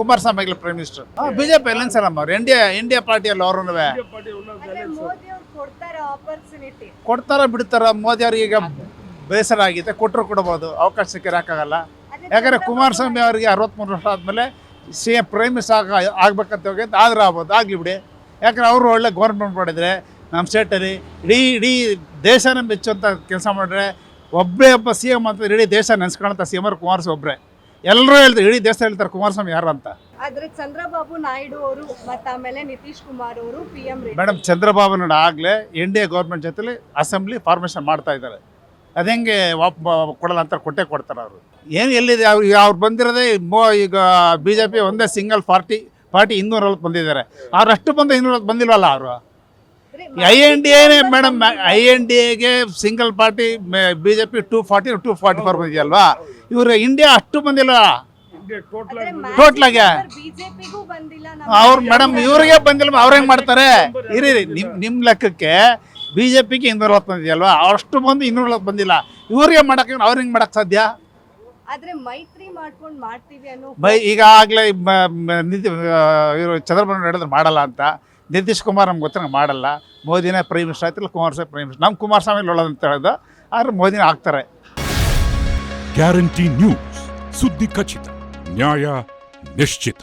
Kumaraswamy prime minister BJP ಎಲ್ಲ sir ಅವ್ರು. India India ಪಾರ್ಟಿಯಲ್ಲಿ ಅವರು ಅವ್ರು ಕೊಡ್ತಾರೆ ಆಪರ್ಚುನಿಟಿ ಕೊಡ್ತಾರ ಬಿಡ್ತಾರ ಮೋದಿ ಅವ್ರಿಗೆ ಈಗ ಬೇಸರ ಆಗಿದೆ ಕೊಟ್ಟರು ಕೊಡ್ಬೋದು ಅವಕಾಶ ಸಿಕ್ಕರೆ ಹಾಕಾಗಲ್ಲ. ಯಾಕಂದ್ರೆ ಕುಮಾರಸ್ವಾಮಿ ಅವರಿಗೆ ಅರವತ್ತ್ಮೂರು ವರ್ಷ ಆದಮೇಲೆ ಸಿ ಎಂ ಪ್ರೈಮ್ ಮಿನಿಸ್ಟರ್ ಆಗ ಆಗ್ಬೇಕಂತ ಹೋಗಿ ಆದ್ರೆ ಆಗ್ಬೋದು. ಆಗಲಿ ಬಿಡಿ. ಯಾಕಂದ್ರೆ ಅವರು ಒಳ್ಳೆ ಗೌರ್ಮೆಂಟ್ ಮಾಡಿದರೆ ನಮ್ಮ ಸ್ಟೇಟಲ್ಲಿ ಇಡೀ ಇಡೀ ದೇಶನ ಮೆಚ್ಚುವಂಥ ಕೆಲಸ ಮಾಡಿದ್ರೆ ಒಬ್ಬರೇ ಒಬ್ಬ ಸಿ ಎಂ ಅಂತ ಇಡೀ ದೇಶ ನೆನೆಸ್ಕೊಳ್ಳೋಂಥ ಸಿ ಎಂ ಆರ್ ಕುಮಾರಸ್ವಾಮಿ ಒಬ್ಬರೇ ಎಲ್ಲರೂ ಹೇಳ್ತಾರೆ ಇಡೀ ದೇಶ ಹೇಳ್ತಾರೆ ಕುಮಾರಸ್ವಾಮಿ ಯಾರು ಅಂತ ಆದ್ರೆ ಚಂದ್ರಬಾಬು ನಾಯ್ಡು ಅವರು ಮತ್ತೆ ಆಮೇಲೆ ನಿತೀಶ್ ಕುಮಾರ್ ಅವರು P M madam Chandrababu Naidu ಆಗ್ಲೇ ಎನ್ ಡಿ ಎ ಗೌರ್ಮೆಂಟ್ ಜೊತೆಲಿ ಅಸೆಂಬ್ಲಿ ಫಾರ್ಮೇಷನ್ ಮಾಡ್ತಾ ಇದ್ದಾರೆ. ಅದು ಹೆಂಗೆ ವಾಪ್ ಕೊಡಲ್ಲ ಅಂತ ಕೊಟ್ಟೆ ಕೊಡ್ತಾರೆ ಅವರು. ಏನು ಎಲ್ಲಿದೆ? ಅವ್ರು ಅವ್ರು ಬಂದಿರೋದೇ ಮೋ ಈಗ ಬಿ ಜೆ ಪಿ ಒಂದೇ ಸಿಂಗಲ್ ಪಾರ್ಟಿ ಪಾರ್ಟಿ ಇನ್ನೂರ ಬಂದಿದ್ದಾರೆ. ಅವ್ರು ಅಷ್ಟು ಬಂದು ಇನ್ನೂರ ಬಂದಿಲ್ವಲ್ಲ ಅವರು? ಐ ಎನ್ ಡಿ ಎನೇ ಮೇಡಮ್ ಐ ಎನ್ ಡಿ ಎಗೆ single party B J P two forty two forty four ಬಂದಿದೆಯಲ್ವಾ? ಇವರು ಇಂಡಿಯಾ ಅಷ್ಟು ಬಂದಿಲ್ಲ. ಟೋಟ್ಲಾಗೆ ಬಿಜೆಪಿಗೂ ಬಂದಿಲ್ಲ ಅವ್ರು ಮೇಡಮ್ ಇವ್ರಿಗೆ ಬಂದಿಲ್ಲ ಅವ್ರು ಹೆಂಗ್ ಮಾಡ್ತಾರೆ? ಇರಿ ನಿಮ್ಮ ನಿಮ್ ನಿಮ್ ಲೆಕ್ಕಕ್ಕೆ ಬಿ ಜೆ ಪಿಗೆ ಇನ್ನೂರ ಅಲ್ವಾ ಬಂದಿದೆಯಲ್ವಾ? ಅಷ್ಟು ಬಂದು ಇನ್ನೂರ ನಲ್ವತ್ತು ಬಂದಿಲ್ಲ. ಇವ್ರಿಗೆ ಮಾಡಕ್ಕೆ ಅವ್ರು ಹೆಂಗ್ ಮಾಡಕ್ ಸಾಧ್ಯ? ಆದ್ರೆ ಮೈತ್ರಿ ಮಾಡ್ಕೊಂಡು ಮಾಡ್ತೀವಿ ಅನ್ನೋ ಬೈ ಈಗಾಗಲೇ ಚಂದ್ರಬಾಬು ಹೇಳಿದ್ರೆ ಮಾಡಲ್ಲ ಅಂತ. ನಿತೀಶ್ ಕುಮಾರ್ ನಮ್ಗೆ ಗೊತ್ತಿರಂಗೆ ಮಾಡಲ್ಲ. ಮೋದಿನೇ ಪ್ರೈಮ್ ಮಿನಿಸ್ಟರ್ ಆಯ್ತಿಲ್ಲ ಕುಮಾರಸ್ವಾಮಿ ಪ್ರೈಮ್ ಮಿನಿಸ್ಟರ್ ನಮ್ಮ ಕುಮಾರಸ್ವಾಮಿ ಅಂತ ಹೇಳಿದ, ಆದ್ರೆ ಮೋದಿನೇ ಆಗ್ತಾರೆ. ಗ್ಯಾರಂಟಿ ನ್ಯೂಸ್ ಸುದ್ದಿ ಖಚಿತ, ನ್ಯಾಯ ನಿಶ್ಚಿತ.